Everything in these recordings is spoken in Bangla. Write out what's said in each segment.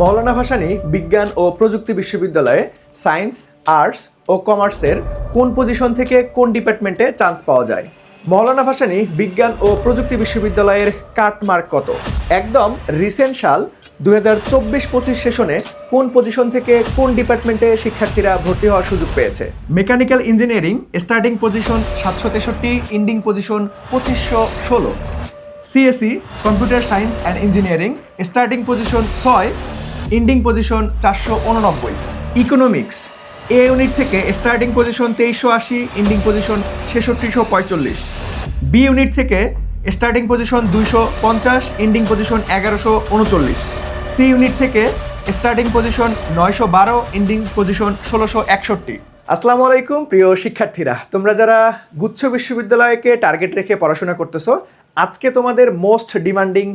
মৌলানা ভাসানী বিজ্ঞান ও প্রযুক্তি বিশ্ববিদ্যালয়ে সায়েন্স, আর্টস ও কমার্সের কোন পজিশন থেকে কোন ডিপার্টমেন্টে চান্স পাওয়া যায়? মৌলানা ভাসানী বিজ্ঞান ও প্রযুক্তি বিশ্ববিদ্যালয়ের কাটমার্ক কত? একদম রিসেন্ট সাল, দুই হাজার চব্বিশ পঁচিশ সেশনে কোন পজিশন থেকে কোন ডিপার্টমেন্টে শিক্ষার্থীরা ভর্তি হওয়ার সুযোগ পেয়েছে? মেকানিক্যাল ইঞ্জিনিয়ারিং স্টার্টিং পজিশন সাতশো তেষট্টি, ইন্ডিং পজিশন পঁচিশশো ষোলো। CSE computer science and engineering starting position ছয় ইন্ডিং পজিশন চারশো উননব্বই। ইকোনমিক্স এ ইউনিট থেকে স্টার্টিং পজিশন তেইশশো আশি, ইন্ডিং পজিশন ছেষট্টিশো পঁয়তাল্লিশ বি ইউনিট থেকে স্টার্টিং পজিশন দুইশো পঞ্চাশ, ইন্ডিং পজিশন এগারোশো উনচল্লিশ। সি ইউনিট থেকে স্টার্টিং পজিশন নয়শো বারো, ইন্ডিং পজিশন ষোলোশো একষট্টি। আসসালামু আলাইকুম, প্রিয় শিক্ষার্থীরা। তোমরা যারা গুচ্ছ বিশ্ববিদ্যালয়কে টার্গেট রেখে পড়াশোনা করতেছো, আজকে তোমাদের মোস্ট ডিমান্ডিং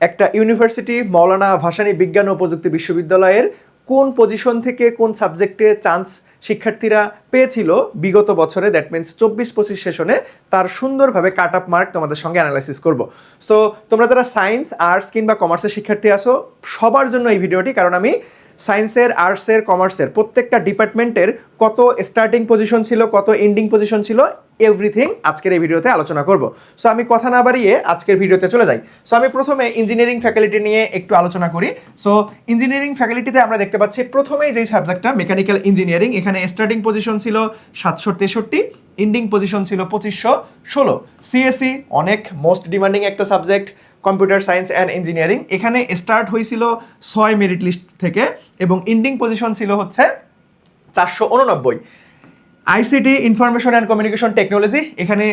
একটা ইউনিভার্সিটি মৌলানা ভাসানী বিজ্ঞান ও প্রযুক্তি বিশ্ববিদ্যালয়ের কোন পজিশন থেকে কোন সাবজেক্টে চান্স শিক্ষার্থীরা পেয়েছিল বিগত বছরে? দ্যাট মিনস চব্বিশ পঁচিশ সেশনে তার সুন্দরভাবে কাট আপ মার্ক তোমাদের সঙ্গে অ্যানালাইসিস করব। সো তোমরা যারা সায়েন্স আর্টস কিংবা কমার্সের শিক্ষার্থী আসো সবার জন্য এই ভিডিওটি, কারণ আমি সায়েন্সের আর্টসের কমার্সের প্রত্যেকটা ডিপার্টমেন্টের কত স্টার্টিং পজিশন ছিল, কত এন্ডিং পজিশন ছিল এভরিথিং আজকের এই ভিডিওতে আলোচনা করব। সো আমি কথা না বাড়িয়ে আজকের ভিডিওতে চলে যাই। সো আমি প্রথমে ইঞ্জিনিয়ারিং ফ্যাকাল্টি নিয়ে একটু আলোচনা করি। সো ইঞ্জিনিয়ারিং ফ্যাকাল্টিতে আমরা দেখতে পাচ্ছি প্রথমেই যেই সাবজেক্টটা মেকানিক্যাল ইঞ্জিনিয়ারিং এখানে স্টার্টিং পজিশন ছিল সাতশো তেষট্টি ইন্ডিং পজিশন ছিল পঁচিশশো ষোলো। সিএসসি অনেক মোস্ট ডিমান্ডিং একটা subject computer science and engineering এখানে স্টার্ট হয়েছিল ছয় মেরিট লিস্ট থেকে এবং ইন্ডিং পজিশন ছিল হচ্ছে চারশো উননব্বই। ICT information and communication technology এখানে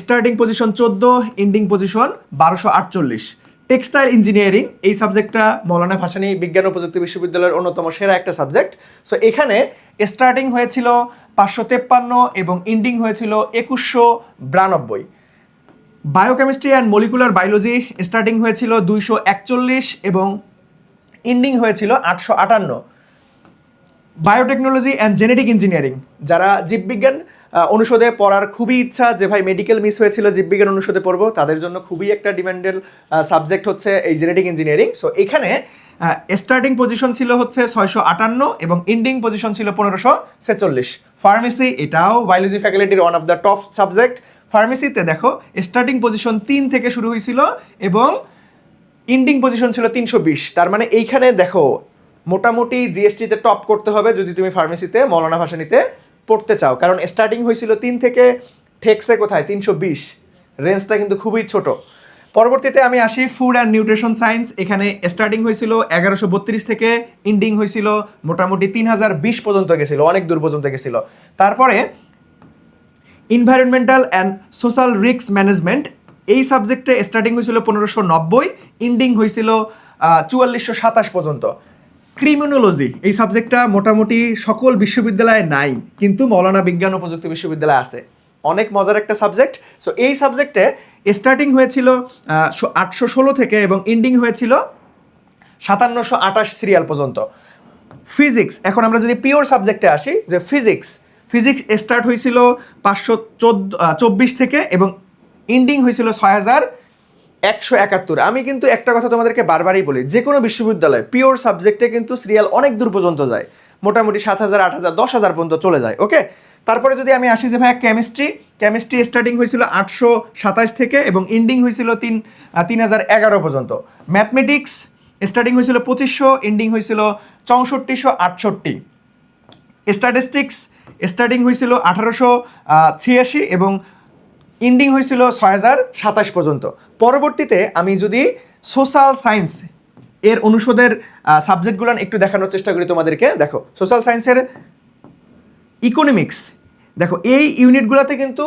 স্টার্টিং পজিশন চোদ্দ এন্ডিং পজিশন বারোশো আটচল্লিশ। টেক্সটাইল ইঞ্জিনিয়ারিং এই সাবজেক্টটা মৌলানা ভাসানী বিজ্ঞান ও প্রযুক্তি বিশ্ববিদ্যালয়ের অন্যতম সেরা একটা সাবজেক্ট সো এখানে স্টার্টিং হয়েছিল পাঁচশো তেপ্পান্ন এবং ইন্ডিং হয়েছিল একুশশো বিরানব্বই। Biochemistry and molecular biology starting হয়েছিল দুইশো একচল্লিশ এবং ইন্ডিং হয়েছিল আটশো আটান্ন। বায়োটেকনোলজি অ্যান্ড জেনেটিক ইঞ্জিনিয়ারিং যারা জীববিজ্ঞান অনুষদে পড়ার খুবই ইচ্ছা যে ভাই মেডিকেল মিস হয়েছিল, জীববিজ্ঞান অনুষদে পড়ব, তাদের জন্য খুবই একটা ডিমান্ডেড সাবজেক্ট হচ্ছে এই জেনেটিক ইঞ্জিনিয়ারিং সো এখানে স্টার্টিং পজিশন ছিল হচ্ছে ছয়শো আটান্ন এবং ইন্ডিং পজিশন ছিল পনেরোশো ছেচল্লিশ। ফার্মেসি এটাও biology ফ্যাকাল্টির one of the top subject ফার্মেসিতে দেখো স্টার্টিং পজিশন তিন থেকে শুরু হয়েছিল এবং ইন্ডিং পজিশন ছিল তিনশো বিশ। তার মানে এইখানে দেখো মোটামুটি জিএসটিতে টপ করতে হবে যদি তুমি ফার্মেসিতে মৌলানা ভাসানিতে পড়তে চাও। কারণ স্টার্টিং হয়েছিল তিন থেকে ঠেকসে কোথায়? তিনশো বিশ। রেঞ্জটা কিন্তু খুবই ছোট। পরবর্তীতে আমি আসি ফুড অ্যান্ড নিউট্রিশন সায়েন্স এখানে স্টার্টিং হয়েছিল এগারোশো বত্রিশ থেকে ইন্ডিং হয়েছিল মোটামুটি তিন হাজার বিশ পর্যন্ত গেছিল, অনেক দূর পর্যন্ত গেছিল। তারপরে environmental and social risk management এই সাবজেক্টে স্টার্টিং হয়েছিল পনেরোশো নব্বই ইন্ডিং হয়েছিল চুয়াল্লিশশো সাতাশ পর্যন্ত। ক্রিমিনোলজি এই সাবজেক্টটা মোটামুটি সকল বিশ্ববিদ্যালয়ে নাই, কিন্তু মৌলানা বিজ্ঞান ও প্রযুক্তি বিশ্ববিদ্যালয়ে আছে। অনেক মজার একটা সাবজেক্ট সো এই সাবজেক্টে স্টার্টিং হয়েছিল আটশো ষোলো থেকে এবং ইন্ডিং হয়েছিল সাতান্নশো আঠাশ সিরিয়াল পর্যন্ত। ফিজিক্স এখন আমরা যদি পিওর সাবজেক্টে আসি, যে ফিজিক্স ফিজিক্স স্টার্ট হয়েছিল পাঁচশো চোদ্দ চব্বিশ থেকে এবং ইন্ডিং হয়েছিল ছয় হাজার একশো একাত্তর। আমি কিন্তু একটা কথা তোমাদেরকে বারবারই বলি যে কোনো বিশ্ববিদ্যালয় পিওর সাবজেক্টে কিন্তু সিরিয়াল অনেক দূর পর্যন্ত যায়। মোটামুটি সাত হাজার, আট হাজার, দশ হাজার পর্যন্ত চলে যায় ওকে তারপরে যদি আমি আসি যে ভাইয়া কেমিস্ট্রি কেমিস্ট্রি স্টার্টিং হয়েছিল আটশো সাতাশ থেকে এবং ইন্ডিং হয়েছিল তিন তিন হাজার এগারো পর্যন্ত। ম্যাথমেটিক্স স্টার্টিং হয়েছিল পঁচিশশো এন্ডিং হয়েছিল চৌষট্টিশো, আটষট্টি। স্ট্যাটিস্টিক্স স্টার্টিং হয়েছিল আঠারোশো ছিয়াশি এবং ইন্ডিং হয়েছিল ছয় হাজার সাতাশ পর্যন্ত। পরবর্তীতে আমি যদি সোশ্যাল সায়েন্স এর অনুষদের সাবজেক্টগুলো একটু দেখানোর চেষ্টা করি তোমাদেরকে। দেখো সোশ্যাল সায়েন্সের ইকোনমিক্স দেখো, এই ইউনিটগুলোতে কিন্তু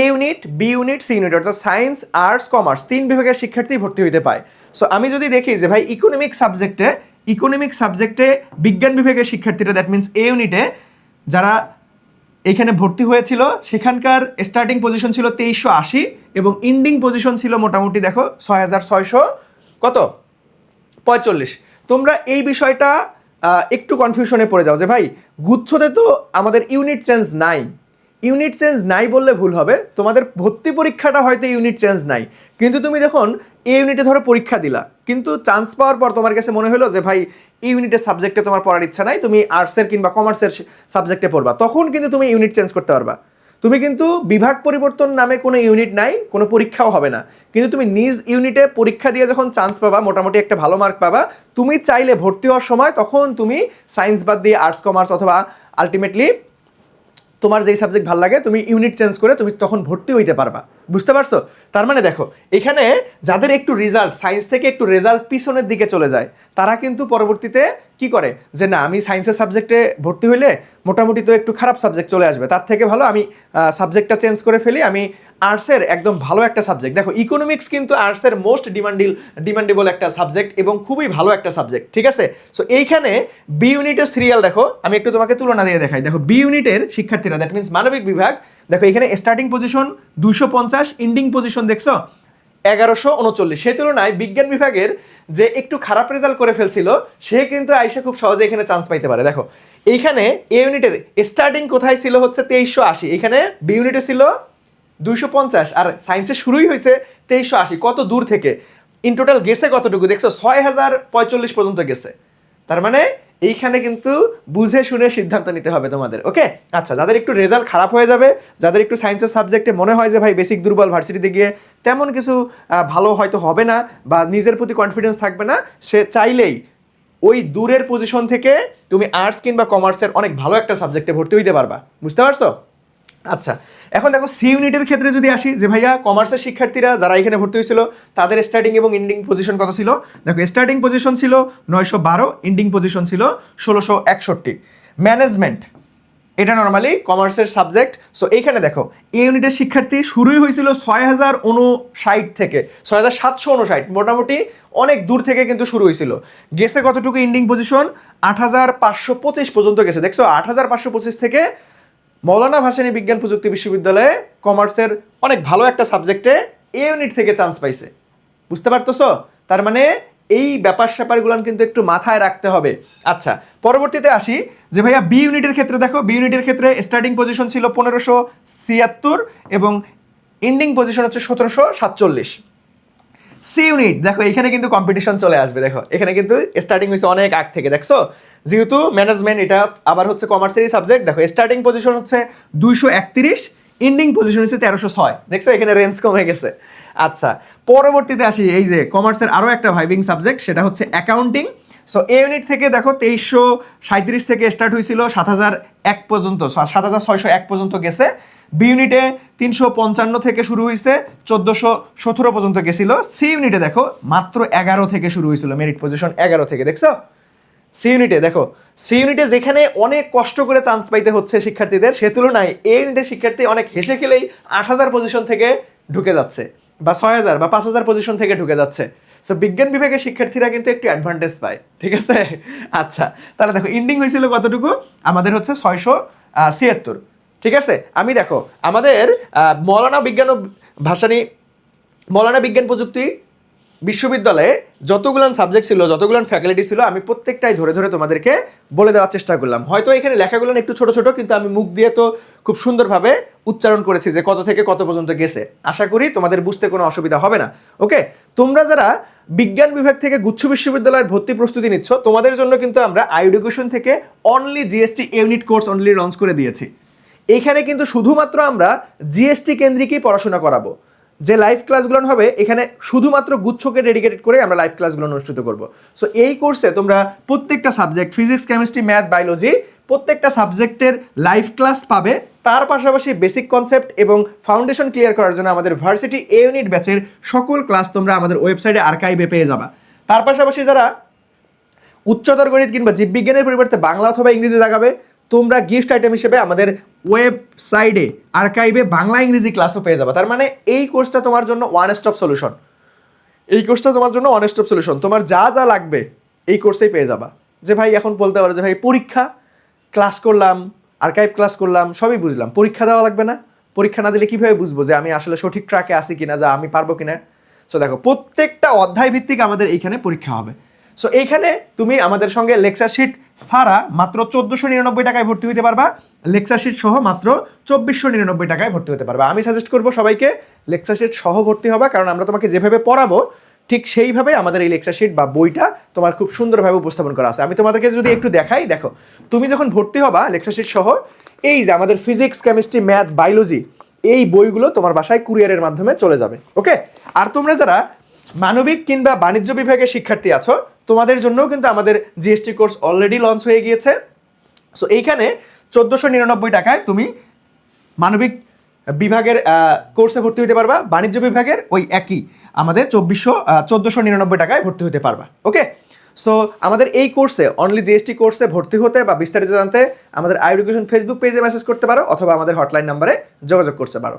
A unit B unit C unit অর্থাৎ সায়েন্স আর্টস কমার্স তিন বিভাগের শিক্ষার্থী ভর্তি হইতে পায়। সো আমি যদি দেখি যে ভাই ইকোনমিক সাবজেক্টে ইকোনমিক সাবজেক্টে বিজ্ঞান বিভাগের শিক্ষার্থীরা দ্যাট মিনস এ ইউনিটে যারা এখানে ভর্তি হয়েছিল। সেখানকার স্টার্টিং পজিশন ছিল তেইশশো আশি এবং ইন্ডিং পজিশন ছিল মোটামুটি দেখো ছয় হাজার ছয়শো কত? পঁয়তাল্লিশ। তোমরা এই বিষয়টা একটু কনফিউশনে পড়ে যাও যে ভাই, গুচ্ছতে তো আমাদের ইউনিট চেঞ্জ নাই। ইউনিট চেঞ্জ নাই বললে ভুল হবে। তোমাদের ভর্তি পরীক্ষাটা হয়তো ইউনিট চেঞ্জ নাই। কিন্তু তুমি যখন এ ইউনিটে ধরো পরীক্ষা দিলা কিন্তু চান্স পাওয়ার পর তোমার কাছে মনে হলো যে, ভাই ইউনিটের সাবজেক্টে তোমার পড়ার ইচ্ছা নাই, তুমি আর্টসের কিংবা কমার্সের সাবজেক্টে পড়বা। তখন কিন্তু তুমি ইউনিট চেঞ্জ করতে পারবা। তুমি কিন্তু বিভাগ পরিবর্তন নামে কোনো ইউনিট নাই, কোনো পরীক্ষাও হবে না। কিন্তু তুমি নিজ ইউনিটে পরীক্ষা দিয়ে যখন চান্স পাবা, মোটামুটি একটা ভালো মার্ক পাবা, তুমি চাইলে ভর্তি হওয়ার সময় তখন তুমি সায়েন্স বাদ দিয়ে আর্টস কমার্স অথবা আলটিমেটলি তোমার যেই সাবজেক্ট ভালো লাগে, তুমি ইউনিট চেঞ্জ করে তুমি তখন ভর্তি হইতে পারবা। বুঝতে পারছ? তার মানে দেখো, এখানে যাদের একটু রেজাল্ট সায়েন্স থেকে একটু রেজাল্ট পিছনের দিকে চলে যায়, তারা কিন্তু পরবর্তীতে কি করে? যে না, আমি সায়েন্সের সাবজেক্টে ভর্তি হইলে মোটামুটি তো একটু খারাপ সাবজেক্ট চলে আসবে। তার থেকে ভালো আমি সাবজেক্টটা চেঞ্জ করে ফেলি, আমি আর্টসের একদম ভালো একটা সাবজেক্ট দেখো ইকোনমিক্স কিন্তু আর্টসের মোস্ট ডিমান্ডিল ডিমান্ডেবল একটা সাবজেক্ট এবং খুবই ভালো একটা সাবজেক্ট ঠিক আছে? সো এইখানে বি ইউনিটের সিরিয়াল দেখো, আমি একটু তোমাকে তুলনা দিয়ে দেখাই। দেখো বি ইউনিটের শিক্ষার্থীরা দ্যাট মিনস মানবিক বিভাগ, দেখো, এখানে স্টার্টিং পজিশন দুশো পঞ্চাশ ইন্ডিং পজিশন দেখছ? এগারোশো উনচল্লিশ। সে তুলনায় বিজ্ঞান বিভাগের যে একটু খারাপ রেজাল্ট করে ফেলছিল, সে কিন্তু আইসা খুব সহজে এখানে চান্স পাইতে পারে। দেখো, এইখানে এ ইউনিটের স্টার্টিং কোথায় ছিল হচ্ছে তেইশশো আশি। এখানে বি ইউনিটে ছিল দুইশো পঞ্চাশ, আর সায়েন্সে শুরুই হয়েছে তেইশশো আশি, কত দূর থেকে? ইন টোটাল গেছে কতটুকু? দেখছ ছয় হাজার পঁয়তাল্লিশ পর্যন্ত গেছে। তার মানে এইখানে কিন্তু বুঝে শুনে সিদ্ধান্ত নিতে হবে তোমাদের ওকে আচ্ছা যাদের একটু রেজাল্ট খারাপ হয়ে যাবে, যাদের একটু সায়েন্সের সাবজেক্টে মনে হয় যে, ভাই বেসিক দুর্বল ভার্সিটিতে গিয়ে তেমন কিছু ভালো হয়তো হবে না বা নিজের প্রতি কনফিডেন্স থাকবে না, সে চাইলেই ওই দূরের পজিশন থেকে তুমি আর্টস কিংবা কমার্সের অনেক ভালো একটা সাবজেক্টে ভর্তি হইতে পারবা। বুঝতে পারছ? আচ্ছা এখন দেখো সি ইউনিটের ক্ষেত্রে যদি আসি, যে ভাইয়া কমার্সের শিক্ষার্থীরা যারা এখানে ভর্তি হয়েছিল, তাদের স্টার্টিং এবং এন্ডিং পজিশন কত ছিল? দেখো স্টার্টিং পজিশন ছিল নয়শো বারো এন্ডিং পজিশন ছিল ষোলোশো একষট্টি। ম্যানেজমেন্ট এটা নর্মালি কমার্সের সাবজেক্ট সো এইখানে দেখো এ ইউনিটের শিক্ষার্থী শুরুই হয়েছিল ছয় হাজার উনষাট থেকে, ছয় হাজার সাতশো উনষাট মোটামুটি অনেক দূর থেকে কিন্তু শুরু হয়েছিল। গেছে কতটুকু ইন্ডিং পজিশন আট হাজার পাঁচশো পঁচিশ পর্যন্ত গেছে। দেখছ, আট হাজার পাঁচশো পঁচিশ থেকে মৌলানা ভাসানী বিজ্ঞান প্রযুক্তি বিশ্ববিদ্যালয়ে কমার্সের অনেক ভালো একটা সাবজেক্টে এ ইউনিট থেকে চান্স পাইছে। বুঝতে পারতেছো? তার মানে এই ব্যাপার স্যাপারগুলো কিন্তু একটু মাথায় রাখতে হবে। আচ্ছা পরবর্তীতে আসি যে ভাইয়া বি ইউনিটের ক্ষেত্রে দেখো বি ইউনিটের ক্ষেত্রে স্টার্টিং পজিশন ছিল পনেরোশো ছিয়াত্তর এবং এন্ডিং পজিশন হচ্ছে সতেরোশো সাতচল্লিশ। সি ইউনিট দেখো, এখানে কিন্তু কম্পিটিশন চলে আসবে, দেখো। এখানে কিন্তু স্টার্টিং হয়েছে অনেক আগ থেকে, দেখছ? যেহেতু ম্যানেজমেন্ট এটা আবার হচ্ছে কমার্সেরই সাবজেক্ট দেখো স্টার্টিং পজিশন হচ্ছে দুইশো একত্রিশ ইন্ডিং পজিশন হচ্ছে তেরোশো ছয়। দেখছ, এখানে রেঞ্জ কমে গেছে। আচ্ছা পরবর্তীতে আসি, এই যে কমার্সের আরও একটা ভাইবিং সাবজেক্ট সেটা হচ্ছে অ্যাকাউন্টিং সো এ ইউনিট থেকে দেখো, তেইশশো সাঁত্রিশ থেকে স্টার্ট হয়েছিল সাত হাজার এক পর্যন্ত সাত হাজার ছয়শো এক পর্যন্ত গেছে। বি ইউনিটে তিনশো পঞ্চান্ন থেকে শুরু হয়েছে চোদ্দোশো সতেরো পর্যন্ত গেছিল। সি ইউনিটে দেখো, মাত্র এগারো থেকে শুরু হয়েছিল মেরিট পজিশন এগারো থেকে, দেখছ? সি ইউনিটে দেখো সি ইউনিটে যেখানে অনেক কষ্ট করে চান্স পাইতে হচ্ছে শিক্ষার্থীদের, সে তুলনায় এ ইউনিটের শিক্ষার্থী অনেক হেসে খেলেই আট হাজার পজিশন থেকে ঢুকে যাচ্ছে, বা ছয় হাজার বা পাঁচ হাজার পজিশন থেকে ঢুকে যাচ্ছে। সো বিজ্ঞান বিভাগের শিক্ষার্থীরা কিন্তু একটু অ্যাডভান্টেজ পায়, ঠিক আছে? আচ্ছা তাহলে দেখো ইন্ডিং হয়েছিল কতটুকু? আমাদের হচ্ছে ছয়শো ছিয়াত্তর। ঠিক আছে? আমি দেখো, আমাদের মৌলানা বিজ্ঞান ও ভাসানী, মৌলানা বিজ্ঞান প্রযুক্তি বিশ্ববিদ্যালয়ে যতগুলান সাবজেক্ট ছিল, যতগুলান ফ্যাকাল্টি ছিল, আমি প্রত্যেকটাই ধরে ধরে তোমাদেরকে বলে দেওয়ার চেষ্টা করলাম। হয়তো এখানে লেখাগুলো একটু ছোট ছোট, কিন্তু আমি মুখ দিয়ে তো খুব সুন্দরভাবে উচ্চারণ করেছি যে কত থেকে কত পর্যন্ত গেছে। আশা করি তোমাদের বুঝতে কোনো অসুবিধা হবে না। ওকে? তোমরা যারা বিজ্ঞান বিভাগ থেকে গুচ্ছ বিশ্ববিদ্যালয়ের ভর্তি প্রস্তুতি নিচ্ছ, তোমাদের জন্য কিন্তু আমরা আই এডুকেশন থেকে only GST unit course only launch করে দিয়েছি। এইখানে কিন্তু শুধুমাত্র আমরা জিএসটি কেন্দ্রিকই পড়াশোনা করাবো। যে লাইভ ক্লাসগুলো হবে, এখানে শুধুমাত্র গুচ্ছকে ডেডিকেটেড করে আমরা লাইভ ক্লাসগুলো অনুষ্ঠিত করব। সো এই কোর্সে তোমরা প্রত্যেকটা subject physics chemistry math biology প্রত্যেকটা সাবজেক্টের লাইভ ক্লাস পাবে। তার পাশাপাশি বেসিক কনসেপ্ট এবং ফাউন্ডেশন ক্লিয়ার করার জন্য আমাদের ভার্সিটি এ ইউনিট ব্যাচের সকল ক্লাস তোমরা আমাদের ওয়েবসাইটে আর্কাইভে পেয়ে যাবা। তার পাশাপাশি যারা উচ্চতর গণিত কিংবা জীববিজ্ঞানের পরিবর্তে বাংলা অথবা ইংরেজি লাগাবে তোমরা গিফট আইটেম হিসেবে আমাদের ওয়েবসাইটে আর্কাইভে বাংলা ইংরেজি ক্লাসও পেয়ে যাবে। তার মানে এই কোর্সটা তোমার জন্য ওয়ান স্টপ সলিউশন এই কোর্সটা তোমার জন্য ওয়ান স্টপ সলিউশন তোমার যা যা লাগবে এই কোর্সেই পেয়ে যাবা। যে ভাই এখন বলতে পারো যে ভাই পরীক্ষা ক্লাস করলাম আর্কাইভ ক্লাস করলাম, সবই বুঝলাম। পরীক্ষা দেওয়া লাগবে না। পরীক্ষা না দিলে কীভাবে বুঝব যে আমি আসলে সঠিক ট্র্যাকে আছি কিনা, যা আমি পারব কিনা? সো দেখো, প্রত্যেকটা অধ্যায় ভিত্তিক আমাদের এইখানে পরীক্ষা হবে। সো এইখানে তুমি আমাদের সঙ্গে লেকচার শিট ছাড়া মাত্র চোদ্দোশো নিরানব্বই টাকায় ভর্তি হতে পারবা। লেকচার শিট সহ মাত্র চব্বিশশো নিরানব্বই টাকায় ভর্তি হতে পারবা। আমি সাজেস্ট করব সবাইকে লেকচার শিট সহ ভর্তি হবা, কারণ আমরা তোমাকে যেভাবে পড়াবো, ঠিক সেইভাবে আমাদের এই লেকচার শিট বা বইটা তোমার খুব সুন্দরভাবে উপস্থাপন করা আছে। আমি তোমাদেরকে যদি একটু দেখাই, দেখো, তুমি যখন ভর্তি হবা লেকচার শিট সহ, এই যে আমাদের ফিজিক্স কেমিস্ট্রি ম্যাথ বায়োলজি এই বইগুলো তোমার বাসায় কুরিয়ারের মাধ্যমে চলে যাবে ওকে আর তোমরা যারা মানবিক কিংবা বাণিজ্য বিভাগের শিক্ষার্থী আছো, তোমাদের জন্যও কিন্তু আমাদের জিএসটি কোর্স অলরেডি লঞ্চ হয়ে গিয়েছে। সো এইখানে চোদ্দোশো নিরানব্বই টাকায় তুমি মানবিক বিভাগের কোর্সে ভর্তি হতে পারবা। বাণিজ্য বিভাগের ওই একই আমাদের চব্বিশশো চোদ্দোশো নিরানব্বই টাকায় ভর্তি হতে পারবা। ওকে সো আমাদের এই কোর্সে অনলি জিএসটি কোর্সে ভর্তি হতে বা বিস্তারিত জানতে আমাদের আই এডুকেশন ফেসবুক পেজে মেসেজ করতে পারো অথবা আমাদের হটলাইন নাম্বারে যোগাযোগ করতে পারো।